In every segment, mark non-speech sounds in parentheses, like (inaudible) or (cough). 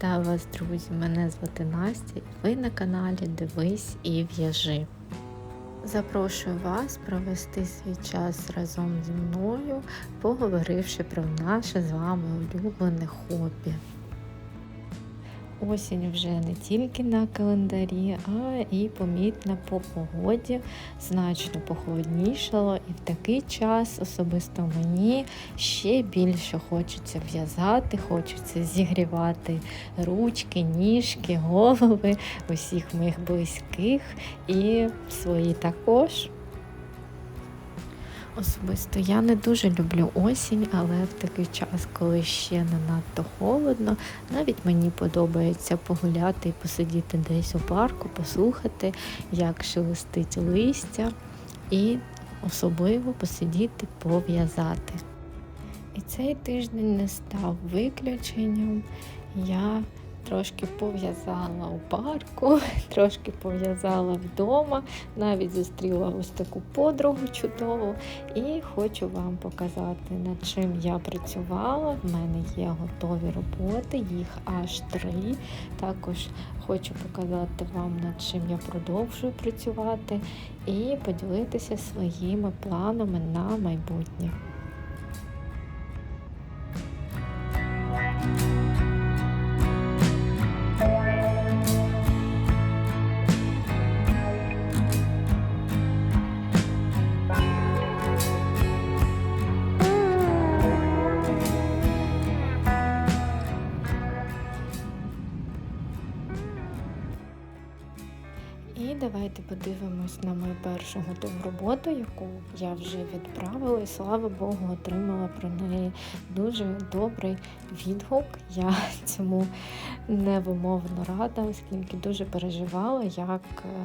Вітаю вас, друзі! Мене звати Настя і ви на каналі Дивись і в'яжи. Запрошую вас провести свій час разом зі мною, поговоривши про наше з вами улюблене хобі. Осінь вже не тільки на календарі, а і помітна по погоді, значно похолоднішало, і в такий час особисто мені ще більше хочеться в'язати, хочеться зігрівати ручки, ніжки, (laughs) голови усіх моїх близьких і свої також. Особисто я не дуже люблю осінь, але в такий час, коли ще не надто холодно, навіть мені подобається погуляти і посидіти десь у парку, послухати, як шелестить листя, і особливо посидіти, пов'язати. І цей тиждень не став виключенням. Я трошки пов'язала у парку, (laughs) трошки пов'язала вдома, навіть зустріла ось таку подругу чудову. І хочу вам показати, над чим я працювала. В мене є готові роботи, їх аж три. Також хочу показати вам, над чим я продовжую працювати, і поділитися своїми планами на майбутнє. Давайте подивимось на мою першу готову роботу, яку я вже відправила, і слава Богу, отримала про неї дуже добрий відгук. Я цьому невимовно рада, оскільки дуже переживала, як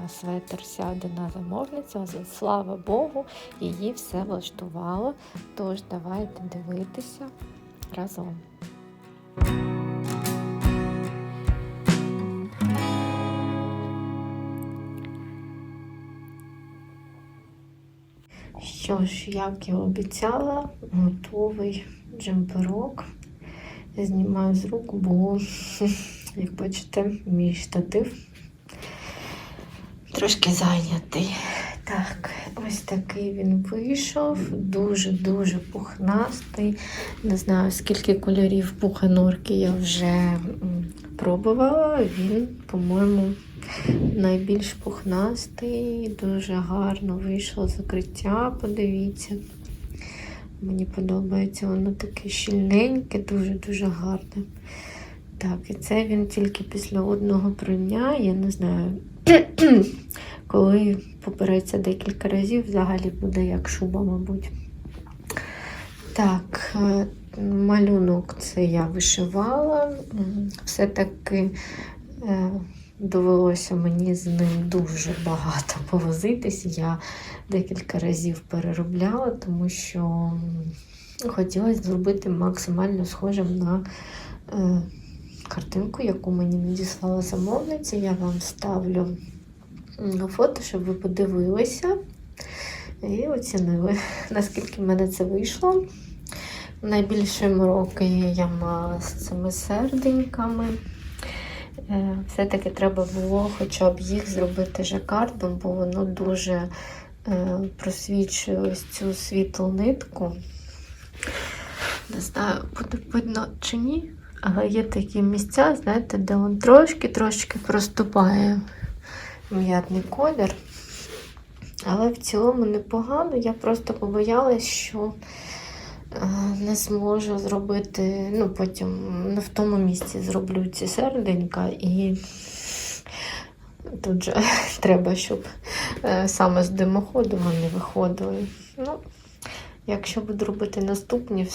е, светр сяде на замовницю. Але слава Богу, її все влаштувало. Тож давайте дивитися разом. Що ж, як я обіцяла, готовий джемперок. Знімаю з рук, бо, (laughs) як бачите, мій штатив трошки зайнятий. Так, ось такий він вийшов. Дуже-дуже пухнастий. Не знаю, скільки кольорів пуханорки я вже пробувала. Він, по-моєму, найбільш пухнастий, дуже гарно вийшло закриття, подивіться. Мені подобається, воно таке щільненьке, дуже-дуже гарне. Так, і це він тільки після одного прання, я не знаю, (clears throat) коли попереться декілька разів, взагалі буде як шуба, мабуть. Так, е, малюнок це я вишивала. Все-таки е, довелося мені з ним дуже багато повозитись. Я декілька разів переробляла, тому що хотілося зробити максимально схожим на е, картинку, яку мені надіслала замовниця. Я вам ставлю фото, щоб ви подивилися і оцінили, (laughs) наскільки в мене це вийшло. Найбільше мороки я мала з цими серденьками. Е, Все-таки треба було хоча б їх зробити жакардом, бо воно дуже е, просвічує ось цю світлу нитку. Не знаю, буде видно чи ні, але є такі місця, знаєте, де він трошки-трошки проступає м'ятний колір. Але в цілому непогано. Я просто побоялась, що не зможу зробити, ну потім не в тому місці зроблю ці серденька і тут же (laughs) треба, щоб е, саме з димоходу вони виходили. Ну, якщо буду робити наступні,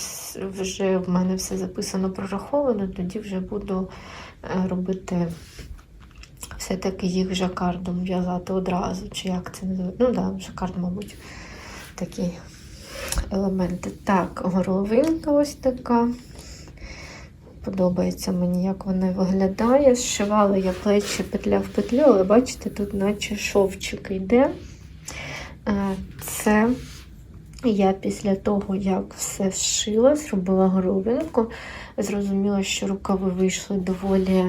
вже в мене все записано, прораховано, тоді вже буду е, робити все-таки їх жакардом в'язати одразу, чи як це називається. Ну так, да, жакард, мабуть, такі елементи. Так, горловинка ось така. Подобається мені, як вона виглядає. Зшивала я плечі петля в петлю, але бачите, тут наче шовчик йде. Е, Це Я після того, як все зшила, зробила горловинку, зрозуміла, що рукави вийшли доволі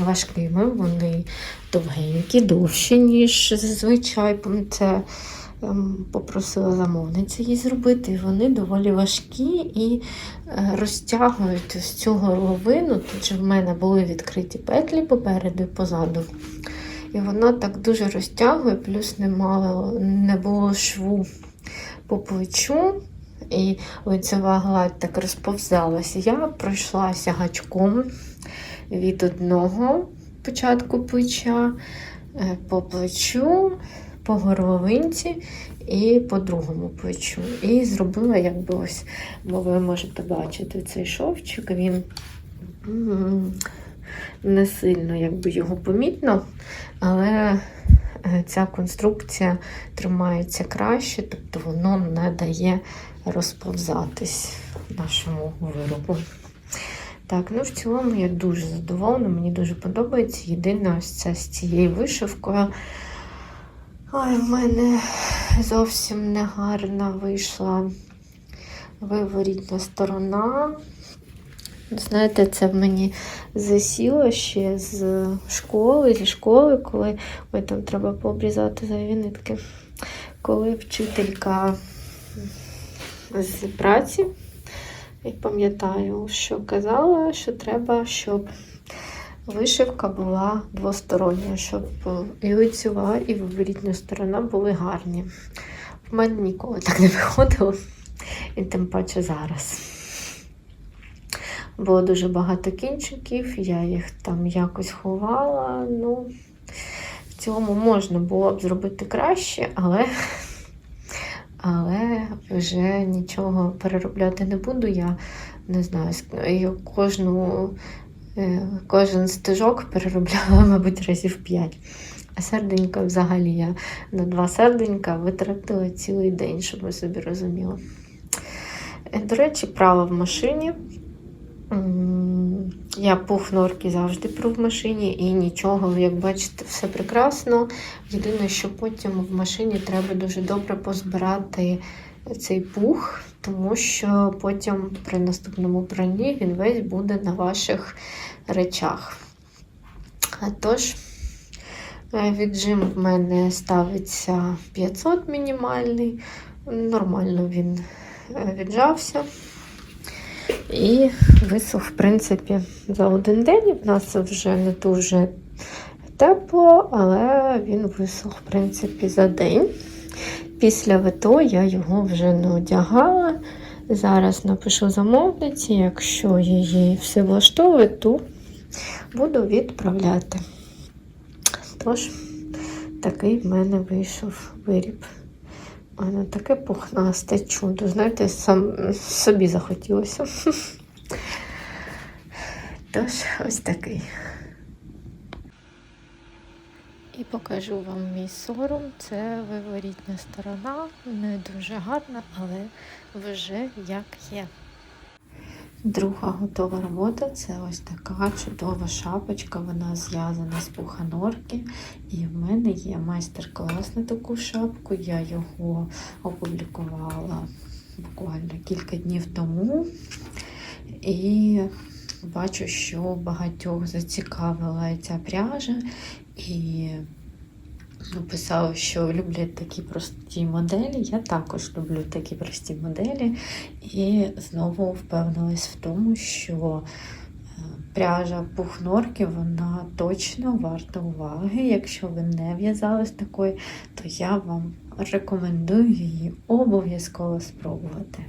важкими. Вони довгенькі, довші, ніж зазвичай. Це попросила замовниця її зробити. І вони доволі важкі і е, розтягують ось цю горловину. Тут же в мене були відкриті петлі попереду і позаду. І воно так дуже розтягує, плюс не, мало, не було шву по плечу, і лицева гладь так розповзалася. Я пройшлася гачком від одного початку плеча е, по плечу, по горловинці і по другому плечу. І зробила, якби ось, бо ви можете бачити цей шовчик, він не сильно якби його помітно, але е, ця конструкція тримається краще, тобто воно не дає розповзатись нашому виробу. Так, ну в цілому я дуже задоволена, мені дуже подобається. Єдине, ось це з цією вишивкою. Ой, в мене зовсім не гарна вийшла виворітна сторона. Знаєте, це в мені засіло ще з школи, зі школи, коли ой, там треба пообрізати зайві нитки. Коли вчителька з праці, я пам'ятаю, що казала, що треба, щоб вишивка була двостороння, щоб і лицева, і виворітна сторона були гарні. В мене ніколи так не виходило, і тим паче зараз. Було дуже багато кінчиків, я їх там якось ховала. Ну, в цілому можна було б зробити краще, але, але вже нічого переробляти не буду. Я не знаю, кожну, е, кожен стежок переробляла, (laughs) мабуть, разів 5. А серденька взагалі я на два серденька витратила цілий день, щоб ви собі розуміли. Е, До речі, права в машині. Я пух норки завжди пру в машині і нічого, як бачите, все прекрасно. Єдине, що потім в машині треба дуже добре позбирати цей пух, тому що потім при наступному пранні він весь буде на ваших речах. Тож, е, віджим в мене ставиться 500 мінімальний. Нормально він е, віджався. І висох, в принципі, за один день. В нас вже не дуже тепло, але він висох, в принципі, за день. Після ВТО я його вже не одягала. Зараз напишу замовниці, якщо її все влаштовує, то буду відправляти. Тож, такий в мене вийшов виріб. У мене таке пухнасте чудо. Знаєте, сам собі захотілося. (laughs) Тож, ось такий. І покажу вам мій сором. Це виворітня сторона, не дуже гарна, але вже як є. Друга готова робота це ось така чудова шапочка. Вона зв'язана з пуханорки. І в мене є майстер-клас на таку шапку. Я його опублікувала буквально кілька днів тому. І бачу, що багатьох зацікавила ця пряжа. І написали, що люблять такі прості моделі. Я також люблю такі прості моделі. І знову впевнилась в тому, що е, пряжа пухнорки, вона точно варта уваги. Якщо ви не в'язали з такої, то я вам рекомендую її обов'язково спробувати.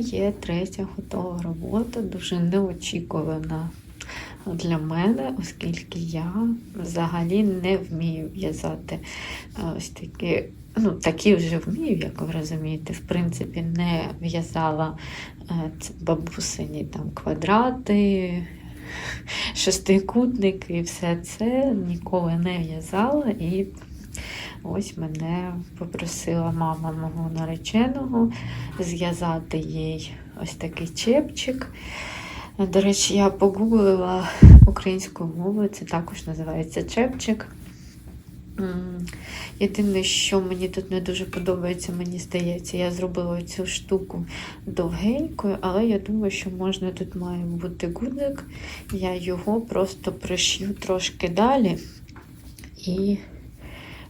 Є третя готова робота, дуже неочікувана для мене, оскільки я взагалі не вмію в'язати ось такі. Ну, такі вже вмію, як ви розумієте. В принципі, не в'язала е, бабусині там квадрати, шестикутники і все це ніколи не в'язала. І ось мене попросила мама мого нареченого зв'язати їй ось такий чепчик. До речі, я погуглила українською мовою, це також називається чепчик. Єдине, що мені тут не дуже подобається, мені здається, я зробила цю штуку довгенькою, але я думаю, що можна тут має бути гудник. Я його просто пришью трошки далі і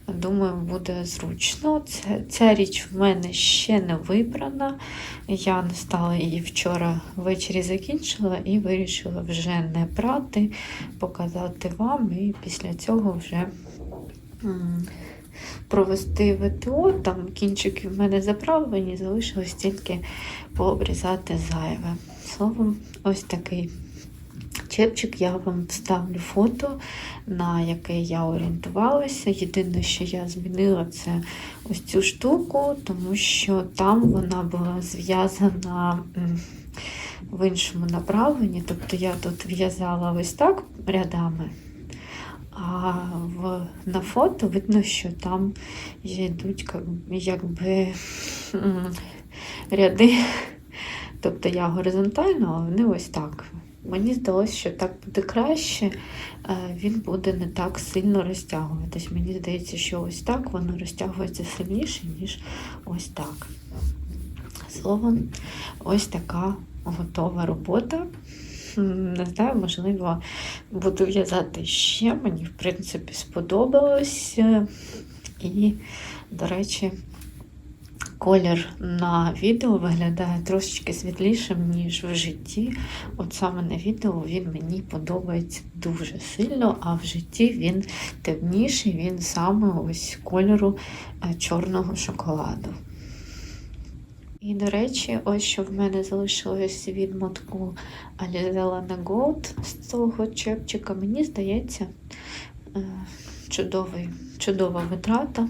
думаю, буде зручно. Ця річ в мене ще не вибрана. Я не стала її вчора ввечері закінчила і вирішила вже не прати, показати вам, і після цього вже провести ВТО. Там кінчики в мене заправлені, залишилось тільки пообрізати зайве. Словом, ось такий чепчик. Я вам вставлю фото, на яке я орієнтувалася. Єдине, що я змінила, це ось цю штуку, тому що там вона була зв'язана в іншому направленні. Тобто я тут в'язала ось так рядами. А в, на фото видно, що там йдуть як- якби ряди. Тобто я горизонтально, а вони ось так. Мені здалося, що так буде краще, е, він буде не так сильно розтягуватись. Мені здається, що ось так воно розтягується сильніше, ніж ось так. Словом, ось така готова робота. Не знаю, можливо, буду в'язати ще. Мені, в принципі, сподобалось. І, до речі, колір на відео виглядає трошечки світлішим, ніж в житті. От саме на відео він мені подобається дуже сильно, а в житті він темніший, він саме ось кольору е, чорного шоколаду. І, до речі, ось що в мене залишилось від мотку Alizella на Gold з цього чепчика. Мені здається, е, чудовий, чудова витрата.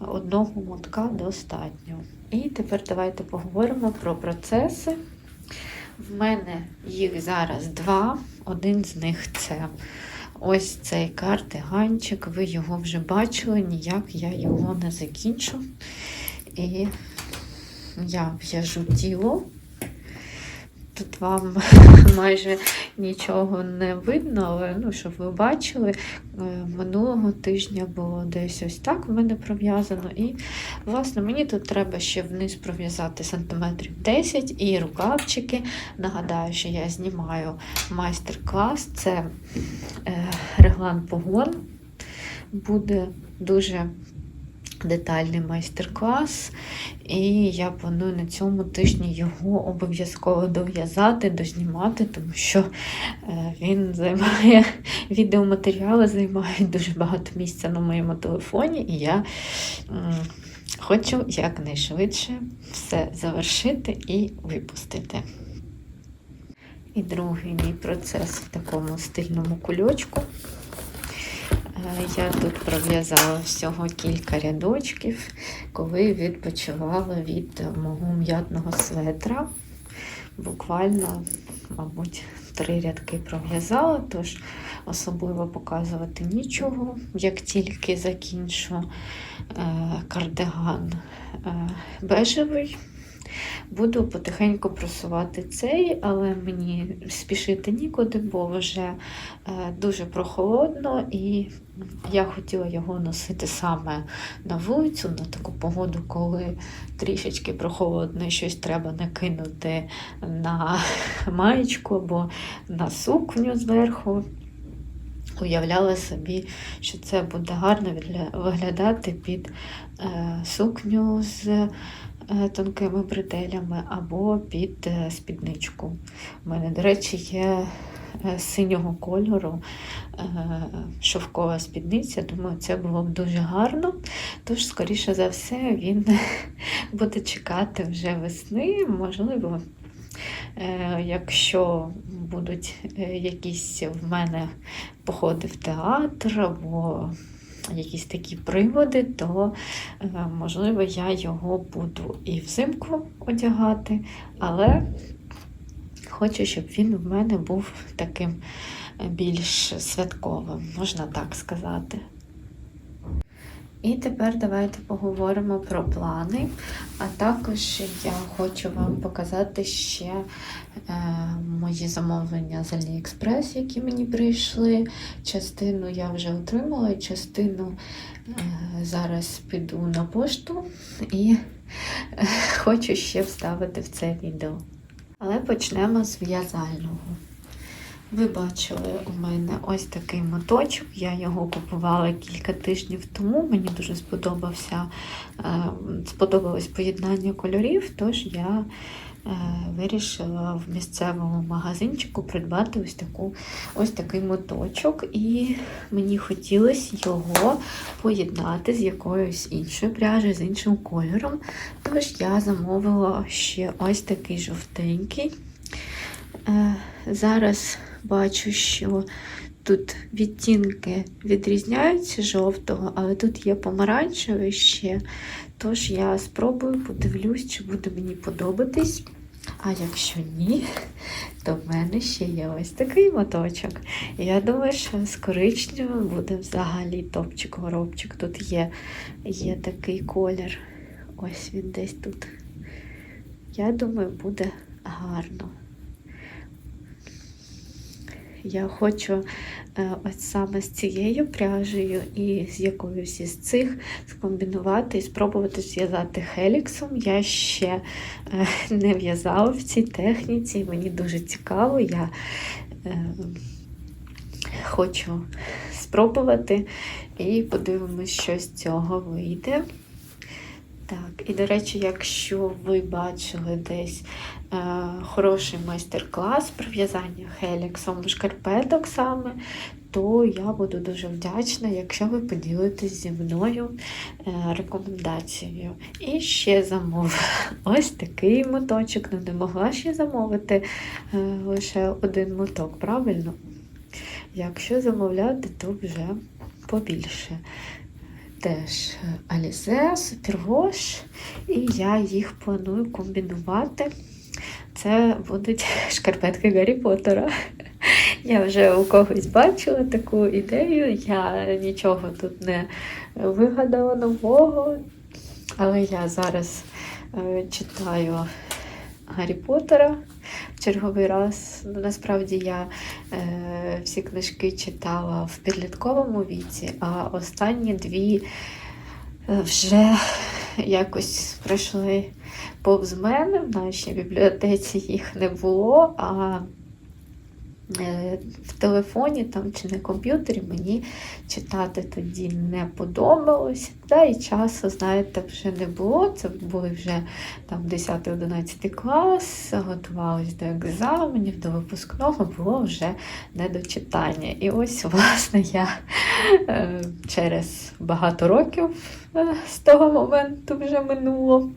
Одного мотка достатньо. І тепер давайте поговоримо про процеси. В мене їх зараз два. Один з них це ось цей картиганчик, Ви його вже бачили, ніяк я його не закінчу. І я в'яжу тіло. Тут вам (laughs) майже нічого не видно, але ну, щоб ви бачили, е, минулого тижня було десь ось так в мене пров'язано. І, власне, мені тут треба ще вниз пров'язати сантиметрів 10 і рукавчики. Нагадаю, що я знімаю майстер-клас, це е, реглан погон. Буде дуже детальний майстер-клас, і я планую на цьому тижні його обов'язково дов'язати, дознімати, тому що е, він займає (laughs) відеоматеріали, займають дуже багато місця на моєму телефоні, і я хочу якнайшвидше все завершити і випустити. І другий мій процес в такому стильному кульочку. Е, Я тут пров'язала всього кілька рядочків, коли відпочивала від мого м'ятного светра. Буквально, мабуть, три рядки пров'язала, тож особливо показувати нічого. Як тільки закінчу е, кардиган е, бежевий, буду потихеньку просувати цей, але мені спішити нікуди, бо вже е, дуже прохолодно, і я хотіла його носити саме на вулицю, на таку погоду, коли трішечки прохолодно і щось треба накинути на (laughs) маєчку або на сукню зверху. Уявляла собі, що це буде гарно виглядати під е, сукню з тонкими бретелями або під е, спідничку. У мене, до речі, є е, синього кольору е, шовкова спідниця. Думаю, це було б дуже гарно. Тож, скоріше за все, він (laughs) буде чекати вже весни, можливо. е, якщо будуть е, якісь в мене походи в театр або якісь такі приводи, то е, можливо я його буду і взимку одягати, але хочу, щоб він в мене був таким е, більш святковим, можна так сказати. І тепер давайте поговоримо про плани. А також я хочу вам показати ще е, мої замовлення з AliExpress, які мені прийшли. Частину я вже отримала, частину е, зараз піду на пошту і е, хочу ще вставити в це відео. Але почнемо з в'язального. Ви бачили у мене ось такий моточок. Я його купувала кілька тижнів тому. Мені дуже сподобався, е, сподобалось поєднання кольорів, тож я е, вирішила в місцевому магазинчику придбати ось, таку, ось такий моточок. І мені хотілося його поєднати з якоюсь іншою пряжею, з іншим кольором. Тож я замовила ще ось такий жовтенький. Е, Зараз бачу, що тут відтінки відрізняються жовтого, але тут є помаранчевий ще. Тож я спробую, подивлюсь, чи буде мені подобатись. А якщо ні, то в мене ще є ось такий моточок. Я думаю, що з коричневим буде взагалі топчик-горобчик. Тут є, є такий колір. Ось він десь тут. Я думаю, буде гарно. Я хочу е, ось саме з цією пряжею і з якоюсь із цих скомбінувати і спробувати зв'язати хеліксом. Я ще е, не в'язала в цій техніці, мені дуже цікаво. Я е, хочу спробувати і подивимось, що з цього вийде. Так, і до речі, якщо ви бачили десь е, хороший майстер-клас про в'язання хеліксом шкарпеток саме, то я буду дуже вдячна, якщо ви поділитесь зі мною е, рекомендацією. І ще замовила (laughs) ось такий моточок. Ну, не могла ще замовити е, лише один моток, правильно? Якщо замовляти, то вже побільше теж Alize, Superwash, і я їх планую комбінувати. Це будуть (laughs) шкарпетки Гаррі Поттера. Я вже у когось бачила таку ідею, я нічого тут не вигадала нового, але я зараз е, читаю Гаррі Поттера черговий раз. Ну, Насправді я е, всі книжки читала в підлітковому віці, а останні дві е, вже якось пройшли повз мене. В нашій бібліотеці їх не було. а в телефоні там чи на комп'ютері мені читати тоді не подобалось. Та і часу, знаєте, вже не було. Це були вже там 10-11 клас, готувалась до екзаменів, до випускного було вже не до читання. І ось, (laughs) власне, я е, через багато років е, з того моменту вже минуло,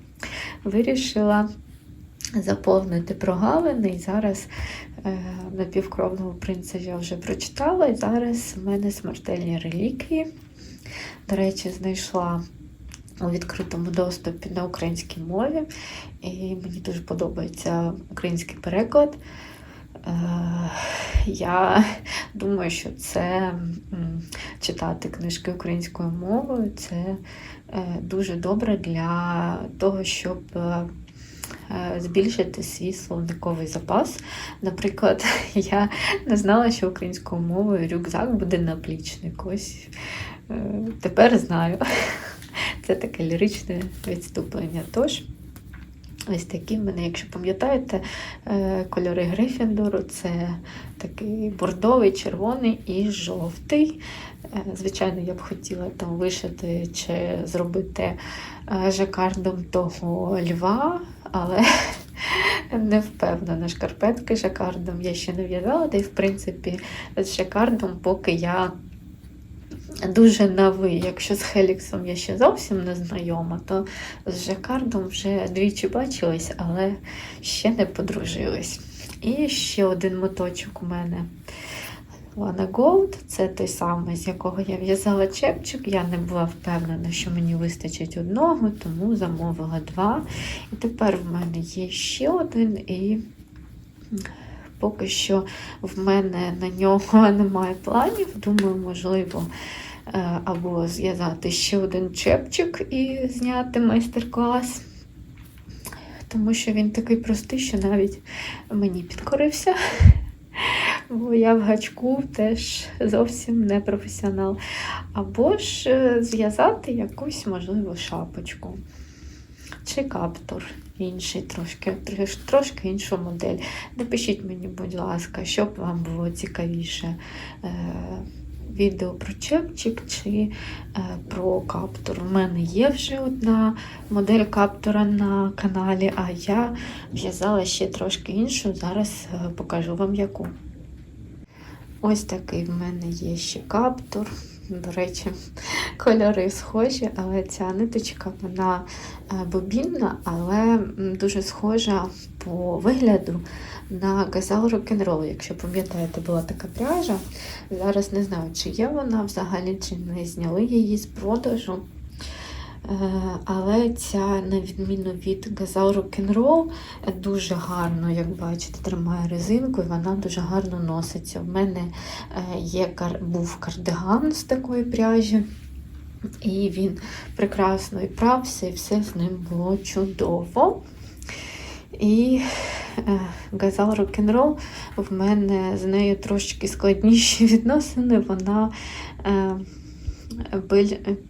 вирішила заповнити прогалини. І зараз е, напівкровного принца я вже прочитала, і зараз в мене смертельні реліквії. До речі, знайшла у відкритому доступі на українській мові, і мені дуже подобається український переклад. Е, я думаю, що це читати книжки українською мовою це е, дуже добре для того, щоб е, збільшити свій словниковий запас. Наприклад, (laughs) я не знала, що українською мовою рюкзак буде наплічник. Ось тепер знаю. (laughs) Це таке ліричне відступлення. Тож, ось такі в мене, якщо пам'ятаєте, кольори Грифіндору це такий бордовий, червоний і жовтий. Звичайно, я б хотіла там вишити чи зробити жакардом того льва, але (laughs) не впевнена. Шкарпетки жакардом я ще не в'язала, та й в принципі з жакардом, поки я дуже на ви. Якщо з Хеліксом я ще зовсім не знайома, то з Жакардом вже двічі бачились, але ще не подружились. І ще один моточок у мене. Lana Gold, це той самий, з якого я в'язала чепчик. Я не була впевнена, що мені вистачить одного, тому замовила два. І тепер в мене є ще один, і поки що в мене на нього (laughs) немає планів. Думаю, можливо, е, або зв'язати ще один чепчик і зняти майстер-клас. Тому що він такий простий, що навіть мені підкорився. Бо я в гачку теж зовсім не професіонал. Або ж е, зв'язати якусь, можливо, шапочку. Чи каптур інший, трошки, трош- трошки іншу модель. Напишіть мені, будь ласка, щоб вам було цікавіше. Е, Відео про чепчик чи е, про каптур. У мене є вже одна модель каптура на каналі, а я в'язала ще трошки іншу. Зараз е, покажу вам яку. Ось такий в мене є ще каптур. До речі, кольори схожі, але ця ниточка вона е, бобінна, але дуже схожа по вигляду на газал рок-н-рол. Якщо пам'ятаєте, була така пряжа. Зараз не знаю, чи є вона взагалі, чи не зняли її з продажу. Е, Але ця, на відміну від газал рок-н-рол, дуже гарно, як бачите, тримає резинку і вона дуже гарно носиться. У мене е, є, був кардиган з такої пряжі, і він прекрасно і прався, і все з ним було чудово. І е, газал рок-н-рол в мене з нею трошки складніші (laughs) відносини. Вона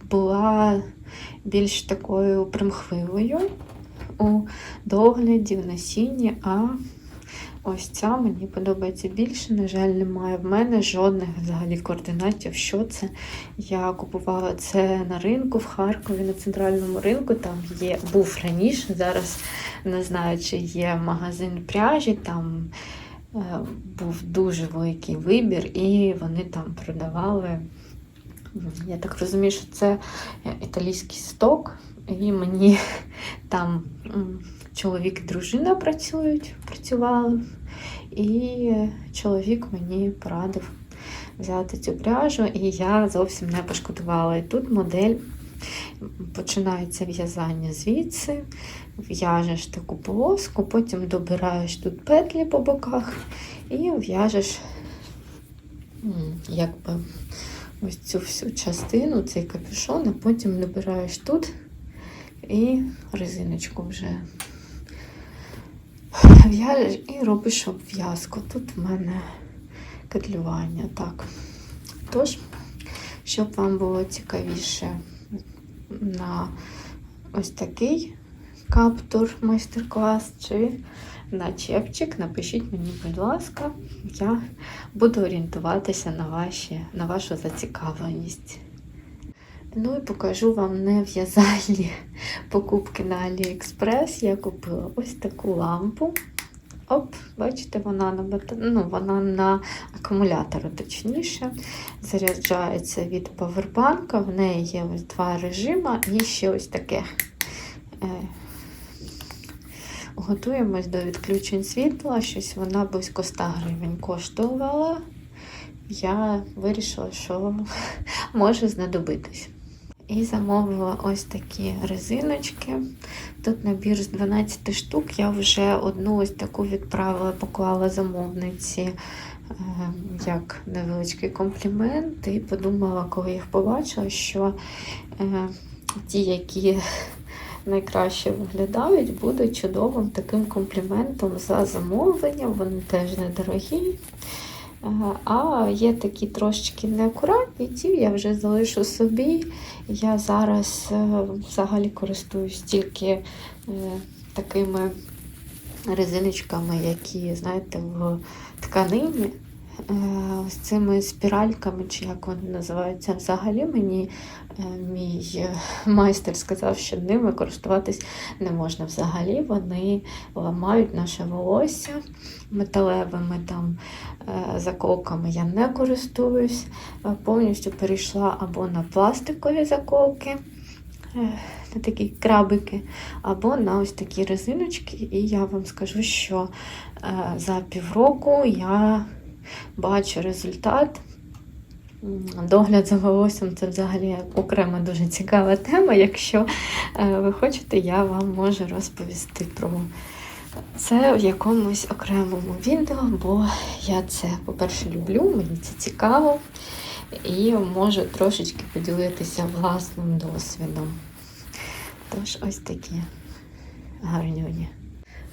була більш такою примхливою у догляді, в носінні, а ось ця мені подобається більше. На жаль, немає в мене жодних взагалі координатів, що це. Я купувала це на ринку в Харкові, на центральному ринку. Там є, був раніше, зараз не знаю, чи є магазин пряжі. Там е, був дуже великий вибір, і вони там продавали. Я так розумію, що це е, італійський сток, і мені (laughs) там чоловік і дружина працюють, працювали, і чоловік мені порадив взяти цю пряжу, і я зовсім не пошкодувала. І тут модель починається в'язання звідси, в'яжеш таку полоску, потім добираєш тут петлі по боках і в'яжеш якби ось цю всю частину, цей капюшон, а потім набираєш тут і резиночку вже в'яжеш і робиш обв'язку. Тут в мене котлювання. Так. Тож, щоб вам було цікавіше на ось такий каптур майстер-клас чи на чепчик, напишіть мені, будь ласка, я буду орієнтуватися на, ваші, на вашу зацікавленість. Ну і покажу вам нев'язальні (laughs) покупки на AliExpress. Я купила ось таку лампу. Оп, бачите, вона на бата... ну, вона на акумулятор, точніше. Заряджається від павербанка. В неї є ось два режими і ще ось таке. Готуємось до відключень світла. Щось вона близько 100 гривень коштувала. Я вирішила, що (laughs) може знадобитись. І замовила ось такі резиночки. Тут набір з 12 штук. Я вже одну ось таку відправила, поклала замовниці е, як невеличкий комплімент. І подумала, коли їх побачила, що е, ті, які найкраще виглядають, будуть чудовим таким компліментом за замовлення. Вони теж недорогі. Е, А є такі трошечки неакуратні, ті я вже залишу собі. Я зараз е, взагалі користуюсь тільки е, такими резиночками, які, знаєте, в тканині. Е, з цими спіральками, чи як вони називаються, взагалі мені е, мій е, майстер сказав, що ними користуватись не можна взагалі. Вони ламають наше волосся металевими там заколками я не користуюсь. Повністю перейшла або на пластикові заколки, на такі крабики, або на ось такі резиночки. І я вам скажу, що за півроку я бачу результат. Догляд за волоссям це взагалі окрема дуже цікава тема. Якщо е, ви хочете, я вам можу розповісти про це в якомусь окремому відео, бо я це, по-перше, люблю, мені це цікаво, і можу трошечки поділитися власним досвідом. Тож ось такі гарнюні.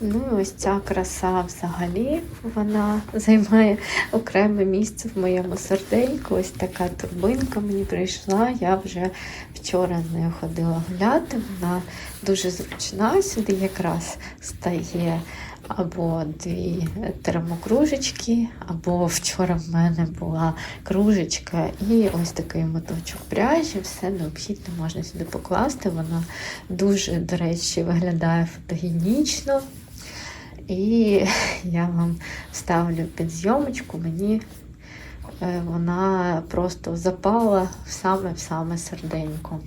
Ну і ось ця краса взагалі вона займає окреме місце в моєму серденьку. Ось така турбинка мені прийшла. Я вже вчора з нею ходила гуляти. Вона дуже зручна. Сюди якраз стає або дві термокружечки, або вчора в мене була кружечка і ось такий моточок пряжі. Все необхідне можна сюди покласти. Вона дуже, до речі, виглядає фотогенічно. І (laughs) я вам ставлю під зйомочку, мені е, вона просто запала в саме в саме серденько.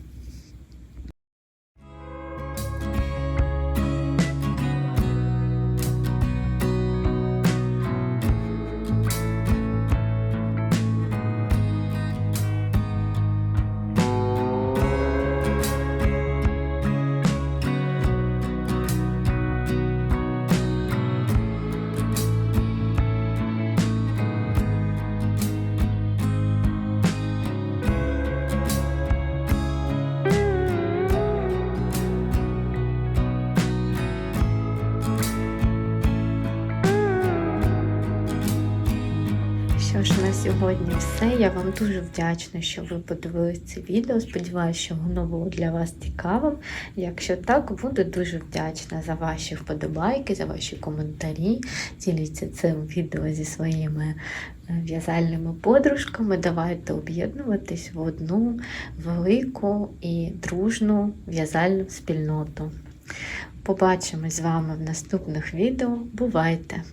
Сьогодні все. Я вам дуже вдячна, що ви подивились це відео. Сподіваюся, що воно було для вас цікавим. Якщо так, буду дуже вдячна за ваші вподобайки, за ваші коментарі. Діліться цим відео зі своїми е, в'язальними подружками. Давайте об'єднуватись в одну велику і дружну в'язальну спільноту. Побачимось з вами в наступних відео. Бувайте!